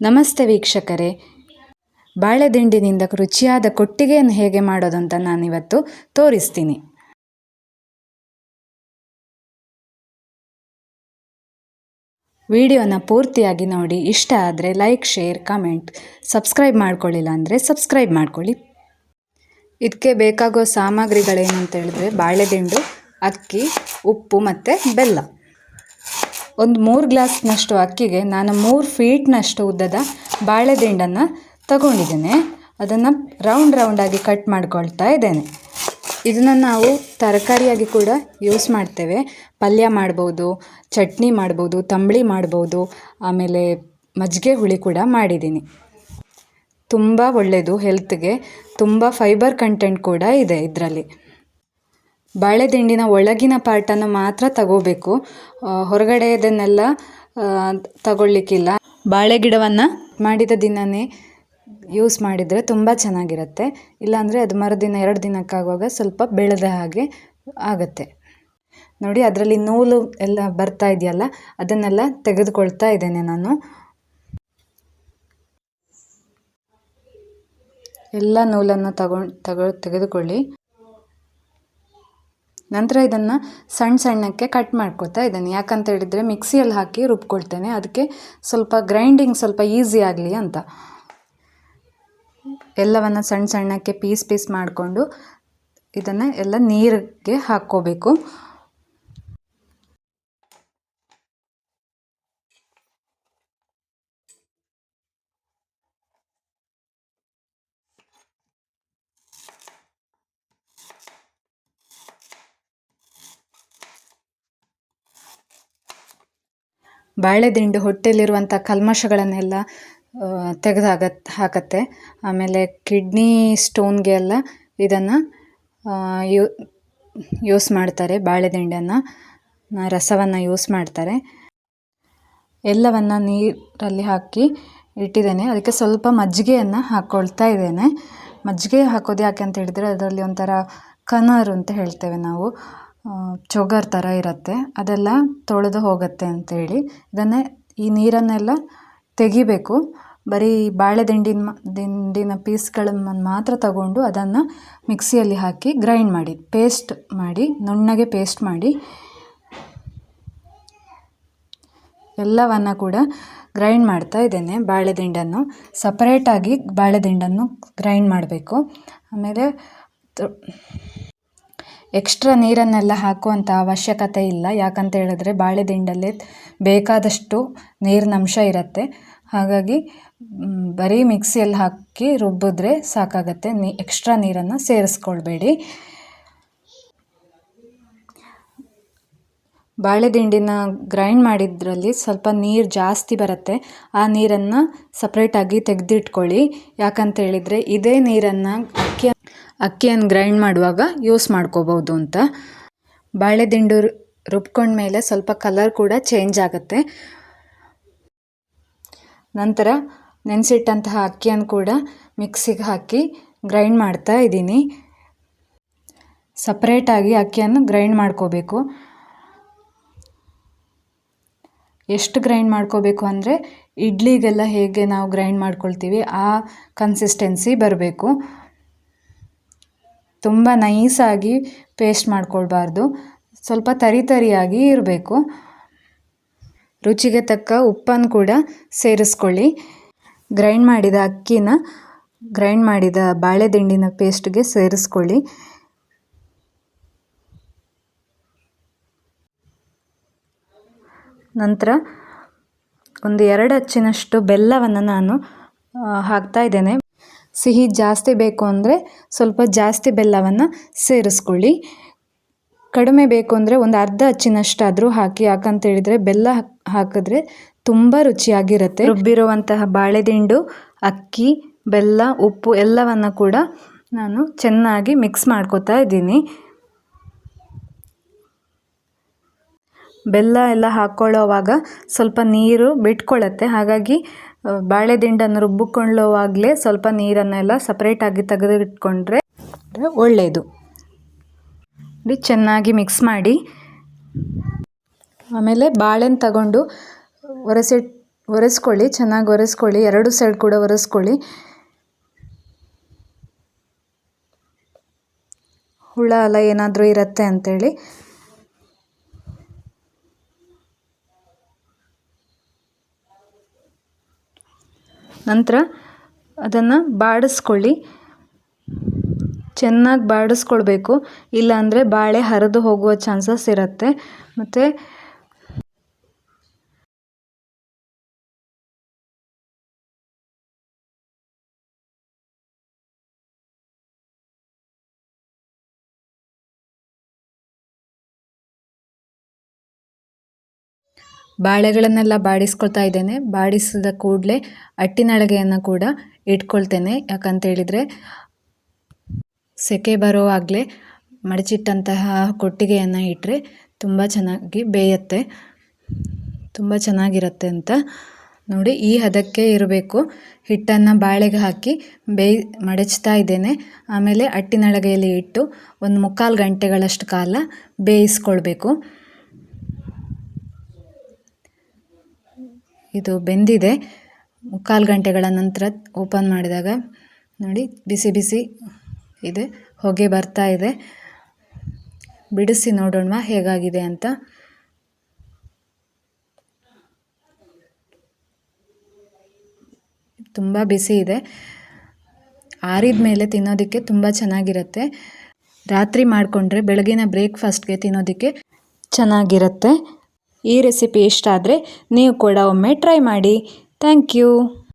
ನಮಸ್ತೆ ವೀಕ್ಷಕರೇ. ಬಾಳೆದಿಂಡಿನಿಂದ ರುಚಿಯಾದ ಕೊಟ್ಟಿಗೆಯನ್ನು ಹೇಗೆ ಮಾಡೋದು ಅಂತ ನಾನಿವತ್ತು ತೋರಿಸ್ತೀನಿ. ವಿಡಿಯೋನ ಪೂರ್ತಿಯಾಗಿ ನೋಡಿ, ಇಷ್ಟ ಆದರೆ ಲೈಕ್, ಶೇರ್, ಕಮೆಂಟ್, ಸಬ್ಸ್ಕ್ರೈಬ್ ಮಾಡ್ಕೊಳ್ಳಿಲ್ಲ ಅಂದರೆ ಸಬ್ಸ್ಕ್ರೈಬ್ ಮಾಡ್ಕೊಳ್ಳಿ. ಇದಕ್ಕೆ ಬೇಕಾಗೋ ಸಾಮಗ್ರಿಗಳೇನು ಅಂತ ಹೇಳಿದ್ರೆ ಬಾಳೆದಿಂಡು, ಅಕ್ಕಿ, ಉಪ್ಪು ಮತ್ತು ಬೆಲ್ಲ. ಒಂದು ಮೂರು ಗ್ಲಾಸ್ನಷ್ಟು ಅಕ್ಕಿಗೆ ನಾನು ಮೂರು ಫೀಟ್ನಷ್ಟು ಉದ್ದದ ಬಾಳೆದಿಂಡನ್ನು ತಗೊಂಡಿದ್ದೇನೆ. ಅದನ್ನು ರೌಂಡ್ ರೌಂಡಾಗಿ ಕಟ್ ಮಾಡ್ಕೊಳ್ತಾ ಇದ್ದೇನೆ. ಇದನ್ನು ನಾವು ತರಕಾರಿಯಾಗಿ ಕೂಡ ಯೂಸ್ ಮಾಡ್ತೇವೆ. ಪಲ್ಯ ಮಾಡ್ಬೋದು, ಚಟ್ನಿ ಮಾಡ್ಬೋದು, ತಂಬಳಿ ಮಾಡ್ಬೋದು, ಆಮೇಲೆ ಮಜ್ಜಿಗೆ ಹುಳಿ ಕೂಡ ಮಾಡಿದ್ದೀನಿ. ತುಂಬ ಒಳ್ಳೆಯದು ಹೆಲ್ತ್ಗೆ ತುಂಬ ಫೈಬರ್ ಕಂಟೆಂಟ್ ಕೂಡ ಇದೆ ಇದರಲ್ಲಿ. ಬಾಳೆದಿಂಡಿನ ಒಳಗಿನ ಪಾರ್ಟನ್ನು ಮಾತ್ರ ತಗೋಬೇಕು. ಹೊರಗಡೆಯದನ್ನೆಲ್ಲ ತಗೊಳ್ಳಿಕ್ಕಿಲ್ಲ. ಬಾಳೆ ಗಿಡವನ್ನು ಮಾಡಿದ ದಿನನೇ ಯೂಸ್ ಮಾಡಿದರೆ ತುಂಬ ಚೆನ್ನಾಗಿರುತ್ತೆ. ಇಲ್ಲಾಂದರೆ ಅದು ಮರುದಿನ ಎರಡು ದಿನಕ್ಕಾಗುವಾಗ ಸ್ವಲ್ಪ ಬೆಳೆದ ಹಾಗೆ ಆಗುತ್ತೆ. ನೋಡಿ, ಅದರಲ್ಲಿ ನೂಲು ಎಲ್ಲ ಬರ್ತಾ ಇದೆಯಲ್ಲ, ಅದನ್ನೆಲ್ಲ ತೆಗೆದುಕೊಳ್ತಾ ಇದ್ದೇನೆ ನಾನು. ಎಲ್ಲ ನೂಲನ್ನು ತಗೊಂಡು ತಗೊ, ತೆಗೆದುಕೊಳ್ಳಿ. ನಂತರ ಇದನ್ನು ಸಣ್ಣ ಸಣ್ಣಕ್ಕೆ ಕಟ್ ಮಾಡ್ಕೊತಾ ಇದ್ದೇನೆ. ಯಾಕಂತ ಹೇಳಿದರೆ ಮಿಕ್ಸಿಯಲ್ಲಿ ಹಾಕಿ ರುಬ್ಕೊಳ್ತೇನೆ. ಅದಕ್ಕೆ ಸ್ವಲ್ಪ ಗ್ರೈಂಡಿಂಗ್ ಸ್ವಲ್ಪ ಈಸಿ ಆಗಲಿ ಅಂತ. ಎಲ್ಲವನ್ನು ಸಣ್ಣ ಸಣ್ಣಕ್ಕೆ ಪೀಸ್ ಪೀಸ್ ಮಾಡಿಕೊಂಡು ಇದನ್ನು ಎಲ್ಲ ನೀರಿಗೆ ಹಾಕ್ಕೋಬೇಕು. ಬಾಳೆದಿಂಡು ಹೊಟ್ಟೆಯಲ್ಲಿರುವಂಥ ಕಲ್ಮಶಗಳನ್ನೆಲ್ಲ ತೆಗೆದು ಹಾಕತ್ತೆ. ಆಮೇಲೆ ಕಿಡ್ನಿ ಸ್ಟೋನ್ಗೆ ಎಲ್ಲ ಇದನ್ನು ಯೂಸ್ ಮಾಡ್ತಾರೆ ಬಾಳೆದಿಂಡನ್ನು. ರಸವನ್ನು ಯೂಸ್ ಮಾಡ್ತಾರೆ. ಎಲ್ಲವನ್ನು ನೀರಲ್ಲಿ ಹಾಕಿ ಇಟ್ಟಿದ್ದೇನೆ. ಅದಕ್ಕೆ ಸ್ವಲ್ಪ ಮಜ್ಜಿಗೆಯನ್ನು ಹಾಕ್ಕೊಳ್ತಾ ಇದ್ದೇನೆ. ಮಜ್ಜಿಗೆ ಹಾಕೋದು ಯಾಕೆ ಅಂತ ಹೇಳಿದರೆ, ಅದರಲ್ಲಿ ಒಂಥರ ಕನರ್ ಅಂತ ಹೇಳ್ತೇವೆ ನಾವು. ಚೊಗರ್ ಥರ ಇರುತ್ತೆ. ಅದೆಲ್ಲ ತೊಳೆದು ಹೋಗುತ್ತೆ ಅಂತೇಳಿ. ಇದನ್ನೇ ಈ ನೀರನ್ನೆಲ್ಲ ತೆಗಿಬೇಕು. ಬರೀ ಬಾಳೆದಿಂಡಿನ ದಿಂಡಿನ ಪೀಸ್ಗಳನ್ನು ಮಾತ್ರ ತಗೊಂಡು ಅದನ್ನು ಮಿಕ್ಸಿಯಲ್ಲಿ ಹಾಕಿ ಗ್ರೈಂಡ್ ಮಾಡಿ, ಪೇಸ್ಟ್ ಮಾಡಿ, ನುಣ್ಣಗೆ ಪೇಸ್ಟ್ ಮಾಡಿ. ಎಲ್ಲವನ್ನು ಕೂಡ ಗ್ರೈಂಡ್ ಮಾಡ್ತಾ ಇದ್ದೇನೆ ಬಾಳೆದಿಂಡನ್ನು ಸಪರೇಟಾಗಿ ಬಾಳೆದಿಂಡನ್ನು ಗ್ರೈಂಡ್ ಮಾಡಬೇಕು. ಆಮೇಲೆ ಎಕ್ಸ್ಟ್ರಾ ನೀರನ್ನೆಲ್ಲ ಹಾಕುವಂಥ ಅವಶ್ಯಕತೆ ಇಲ್ಲ. ಯಾಕಂತ ಹೇಳಿದ್ರೆ ಬಾಳೆದಿಂಡಲ್ಲೇ ಬೇಕಾದಷ್ಟು ನೀರಿನಂಶ ಇರುತ್ತೆ. ಹಾಗಾಗಿ ಬರೀ ಮಿಕ್ಸಿಯಲ್ಲಿ ಹಾಕಿ ರುಬ್ಬಿದ್ರೆ ಸಾಕಾಗತ್ತೆ. ನೀ, ಎಕ್ಸ್ಟ್ರಾ ನೀರನ್ನು ಸೇರಿಸ್ಕೊಳ್ಬೇಡಿ. ಬಾಳೆದಿಂಡಿನ ಗ್ರೈಂಡ್ ಮಾಡಿದ್ರಲ್ಲಿ ಸ್ವಲ್ಪ ನೀರು ಜಾಸ್ತಿ ಬರುತ್ತೆ. ಆ ನೀರನ್ನು ಸಪ್ರೇಟಾಗಿ ತೆಗೆದಿಟ್ಕೊಳ್ಳಿ. ಯಾಕಂತ ಹೇಳಿದರೆ ಇದೇ ನೀರನ್ನು ಅಕ್ಕಿಯನ್ನು ಗ್ರೈಂಡ್ ಮಾಡುವಾಗ ಯೂಸ್ ಮಾಡ್ಕೋಬೋದು ಅಂತ. ಬಾಳೆದಿಂಡು ರುಬ್ಕೊಂಡ್ಮೇಲೆ ಸ್ವಲ್ಪ ಕಲರ್ ಕೂಡ ಚೇಂಜ್ ಆಗುತ್ತೆ. ನಂತರ ನೆನೆಸಿಟ್ಟಂತಹ ಅಕ್ಕಿಯನ್ನು ಕೂಡ ಮಿಕ್ಸಿಗೆ ಹಾಕಿ ಗ್ರೈಂಡ್ ಮಾಡ್ತಾ ಇದ್ದೀನಿ. ಸಪ್ರೇಟಾಗಿ ಅಕ್ಕಿಯನ್ನು ಗ್ರೈಂಡ್ ಮಾಡ್ಕೋಬೇಕು. ಎಷ್ಟು ಗ್ರೈಂಡ್ ಮಾಡ್ಕೋಬೇಕು ಅಂದರೆ ಇಡ್ಲಿಗೆಲ್ಲ ಹೇಗೆ ನಾವು ಗ್ರೈಂಡ್ ಮಾಡ್ಕೊಳ್ತೀವಿ ಆ ಕನ್ಸಿಸ್ಟೆನ್ಸಿ ಬರಬೇಕು. ತುಂಬ ನೈಸಾಗಿ ಪೇಸ್ಟ್ ಮಾಡ್ಕೊಳ್ಬಾರ್ದು. ಸ್ವಲ್ಪ ತರಿ ತರಿಯಾಗಿ ಇರಬೇಕು. ರುಚಿಗೆ ತಕ್ಕ ಉಪ್ಪನ್ನು ಕೂಡ ಸೇರಿಸ್ಕೊಳ್ಳಿ. ಗ್ರೈಂಡ್ ಮಾಡಿದ ಅಕ್ಕಿನ ಗ್ರೈಂಡ್ ಮಾಡಿದ ಬಾಳೆದಿಂಡಿನ ಪೇಸ್ಟ್ಗೆ ಸೇರಿಸ್ಕೊಳ್ಳಿ. ನಂತರ ಒಂದು ಎರಡು ಅಚ್ಚಿನಷ್ಟು ಬೆಲ್ಲವನ್ನು ನಾನು ಹಾಕ್ತಾ ಇದ್ದೇನೆ. ಸಿಹಿ ಜಾಸ್ತಿ ಬೇಕು ಅಂದರೆ ಸ್ವಲ್ಪ ಜಾಸ್ತಿ ಬೆಲ್ಲವನ್ನು ಸೇರಿಸ್ಕೊಳ್ಳಿ. ಕಡಿಮೆ ಬೇಕು ಅಂದರೆ ಒಂದು ಅರ್ಧ ಅಚ್ಚಿನಷ್ಟಾದರೂ ಹಾಕಿ ಯಾಕಂತೇಳಿದರೆ ಬೆಲ್ಲ ಹಾಕಿದ್ರೆ ತುಂಬ ರುಚಿಯಾಗಿರುತ್ತೆ. ರುಬ್ಬಿರುವಂತಹ ಬಾಳೆದಿಂಡು, ಅಕ್ಕಿ, ಬೆಲ್ಲ, ಉಪ್ಪು ಎಲ್ಲವನ್ನು ಕೂಡ ನಾನು ಚೆನ್ನಾಗಿ ಮಿಕ್ಸ್ ಮಾಡ್ಕೋತಾ ಇದ್ದೀನಿ. ಬೆಲ್ಲ ಎಲ್ಲ ಹಾಕ್ಕೊಳ್ಳೋವಾಗ ಸ್ವಲ್ಪ ನೀರು ಬಿಟ್ಕೊಳ್ಳುತ್ತೆ ಹಾಗಾಗಿ ಬಾಳೆದಿಂಡನ್ನು ರುಬ್ಬಿಕೊಳ್ಳುವಾಗಲೇ ಸ್ವಲ್ಪ ನೀರನ್ನೆಲ್ಲ ಸಪ್ರೇಟಾಗಿ ತೆಗೆದಿಟ್ಕೊಂಡ್ರೆ ಒಳ್ಳೆಯದು ಚೆನ್ನಾಗಿ ಮಿಕ್ಸ್ ಮಾಡಿ. ಆಮೇಲೆ ಬಾಳೆನ ತಗೊಂಡು ಒರೆಸಿ, ಒರೆಸ್ಕೊಳ್ಳಿ, ಚೆನ್ನಾಗಿ ಒರೆಸ್ಕೊಳ್ಳಿ, ಎರಡು ಸೈಡ್ ಕೂಡ ಒರೆಸ್ಕೊಳ್ಳಿ. ಹುಳ ಎಲ್ಲ ಏನಾದರೂ ಇರುತ್ತೆ ಅಂತೇಳಿ. ನಂತರ ಅದನ್ನು ಬಾಡಿಸ್ಕೊಳ್ಳಿ. ಚೆನ್ನಾಗಿ ಬಾಡಿಸ್ಕೊಳ್ಬೇಕು. ಇಲ್ಲಾಂದರೆ ಬಾಳೆ ಹರಿದು ಹೋಗುವ ಚಾನ್ಸಸ್ ಇರುತ್ತೆ. ಮತ್ತು ಬಾಳೆಗಳನ್ನೆಲ್ಲ ಬಾಡಿಸ್ಕೊಳ್ತಾ ಇದ್ದೇನೆ. ಬಾಡಿಸಿದ ಕೂಡಲೇ ಅಟ್ಟಿನಳಗೆಯನ್ನು ಕೂಡ ಇಟ್ಕೊಳ್ತೇನೆ. ಯಾಕಂತೇಳಿದರೆ ಸೆಕೆ ಬರೋವಾಗಲೇ ಮಡಚಿಟ್ಟಂತಹ ಕೊಟ್ಟಿಗೆಯನ್ನು ಇಟ್ಟರೆ ತುಂಬ ಚೆನ್ನಾಗಿ ಬೇಯುತ್ತೆ. ತುಂಬ ಚೆನ್ನಾಗಿರುತ್ತೆ ಅಂತ ನೋಡಿ ಈ ಹದಕ್ಕೆ ಇರಬೇಕು. ಹಿಟ್ಟನ್ನು ಬಾಳೆಗೆ ಹಾಕಿ ಬೇಯ್ ಮಡಚ್ತಾ ಇದ್ದೇನೆ. ಆಮೇಲೆ ಅಟ್ಟಿನಳಗೆಯಲ್ಲಿ ಇಟ್ಟು ಒಂದು ಮುಕ್ಕಾಲು ಗಂಟೆಗಳಷ್ಟು ಕಾಲ ಬೇಯಿಸ್ಕೊಳ್ಬೇಕು. ಇದು ಬೆಂದಿದೆ. ಮುಕ್ಕಾಲು ಗಂಟೆಗಳ ನಂತರ ಓಪನ್ ಮಾಡಿದಾಗ ನೋಡಿ ಬಿಸಿ ಬಿಸಿ ಇದೆ, ಹೊಗೆ ಬರ್ತಾ ಇದೆ. ಬಿಡಿಸಿ ನೋಡೋಣ ಹೇಗಾಗಿದೆ ಅಂತ. ತುಂಬ ಬಿಸಿ ಇದೆ. ಆರಿದ ಮೇಲೆ ತಿನ್ನೋದಕ್ಕೆ ತುಂಬ ಚೆನ್ನಾಗಿರುತ್ತೆ. ರಾತ್ರಿ ಮಾಡಿಕೊಂಡ್ರೆ ಬೆಳಗಿನ ಬ್ರೇಕ್ಫಾಸ್ಟ್ಗೆ ತಿನ್ನೋದಕ್ಕೆ ಚೆನ್ನಾಗಿರುತ್ತೆ. ಈ ರೆಸಿಪಿ ಇಷ್ಟ ಆದರೆ ನೀವು ಕೂಡ ಒಮ್ಮೆ ಟ್ರೈ ಮಾಡಿ. Thank you